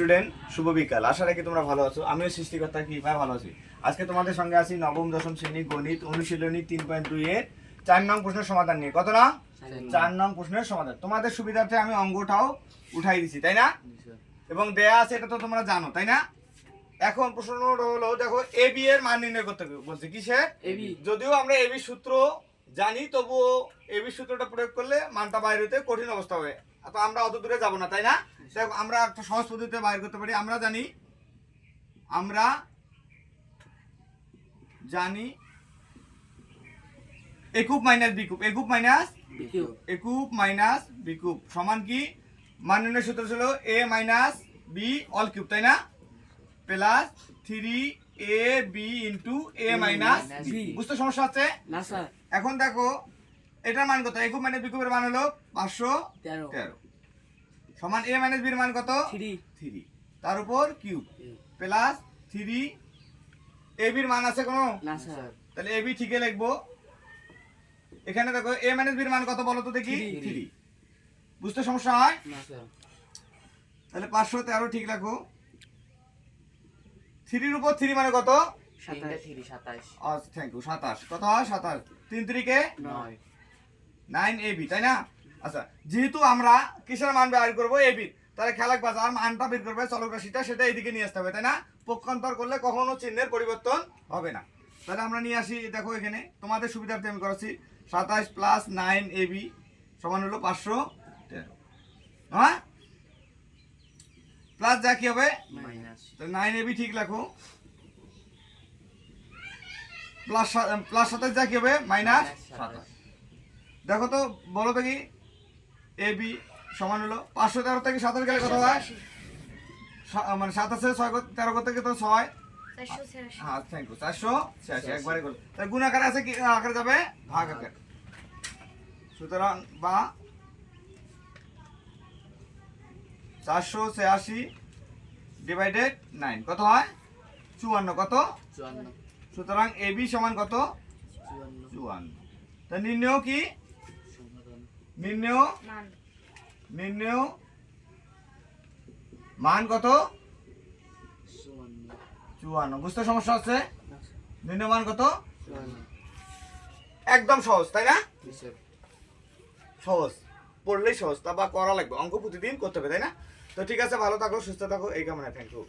Student শুভ বিকাল। আশা রাখি তোমরা ভালো আছো। আমিও সৃষ্টিকর্তা কি ভাই ভালো আছি। আজকে তোমাদের সঙ্গে আছি নবম দশম শ্রেণি গণিত অনুশীলনী তিন পয়েন্ট দুই এর চার নং প্রশ্নের সমাধান নিয়ে। কত না? চার নং। প্রশ্নের সমাধান। তোমাদের সুবিধার্থে আমি অঙ্গটাও উঠাই দিছি তাই না? এবং দেয়া আছে এটা তো তোমরা জানো তাই না? এখন প্রশ্ন হলো দেখো এ বি এর মান নির্ণয় করতে। বলছে কিসের? এবি যদিও আমরা এবি সূত্র জানি তবুও এবি সূত্রটা প্রয়োগ করলে মানটা বাইরে হতে কঠিন অবস্থা হবে। তো আমরা অত দূরে যাব না তাই না? দেখো আমরা একটা সহজ পদ্ধতিতে বাইর করতে পারি। আমরা জানি আমরা জানি a cube minus b cube a cube minus a cube minus b cube সমান কি? মান নির্ণয় সূত্র ছিল A minus B whole cube তাই না? Plus three A B into A minus. বুঝতে সমস্যা আছে না স্যার। এখন দেখো এটার মান কত? একুব মাইনাস বিকুবের মান হলো পাঁচশো তেরো। তেরো। সমান এ মাইনাস বির মান কত? থ্রি। থ্রি। তার উপর কিউব। প্লাস থ্রি এ বির মান আছে কোনো? না স্যার। তাহলে এ বি ঠিকই লিখব। এখানে দেখো এ মাইনাস বির মান কত বলো তো দেখি? থ্রি। বুঝতে সমস্যা হয়? না স্যার। তাহলে পাঁচশো তেরো ঠিক রাখো। থ্রির উপর থ্রি মানে কত? সাতাশ। থ্রি সাতাশ। আচ্ছা থ্যাংক ইউ। সাতাশ। কত হয়? সাতাশ। তিন তিরিকে নয়। নাইন এ বি তাই না? আচ্ছা যেহেতু আমরা কিসের মান বের করব? এ বি তাহলে খেলাক বাজার মানটা বের করবে চলক রাশিটা সেটা এইদিকে নিয়ে আসতে হবে তাই না? পক্ষান্তর করলে কখনো চিহ্নের পরিবর্তন হবে না। তাহলে আমরা নিয়ে আসি দেখো এখানে তোমাদের সুবিধার্থে আমি করাচ্ছি সাতাশ প্লাস নাইন এ বি সমান হলো পাঁচশো তেরো। হ্যাঁ? প্লাস যা কি হবে? নাইন এবি ঠিক রাখো প্লাস প্লাস সাতাশ যা কি হবে? মাইনাস সাতাশ। দেখো তো বলো তো কি? এ বি সমান হলো। পাঁচশো তেরো থেকে সাতাশ গেলে কত হয়? মানে সাতাশে ছয় তেরো গেলে তো ছয়? হ্যাঁ থ্যাংক ইউ চারশো ছিয়াশি একবারে করো। তাহলে গুণ আকারে আছে কি? আকারে যাবে? ভাগ আকারে। সুতরাং বা চারশো ছিয়াশি ডিভাইডেড নাইন কত হয়? চুয়ান্ন। কত? চুয়ান্ন। সুতরাং এ বি সমান কত? চুয়ান্ন। চুয়ান্ন। তা নির্ণয় কি? নির্ণয় মান। মান কত? চুয়ান্ন। বুঝতে সমস্যা হচ্ছে? নির্ণয় মান কত? একদম সহজ তাই না? সহজ। পড়লেই সহজ তা বা করা লাগবে। অঙ্ক প্রতিদিন করতে হবে তাই না? তো ঠিক আছে ভালো থাকো সুস্থ থাকো এই কামনা থ্যাংক ইউ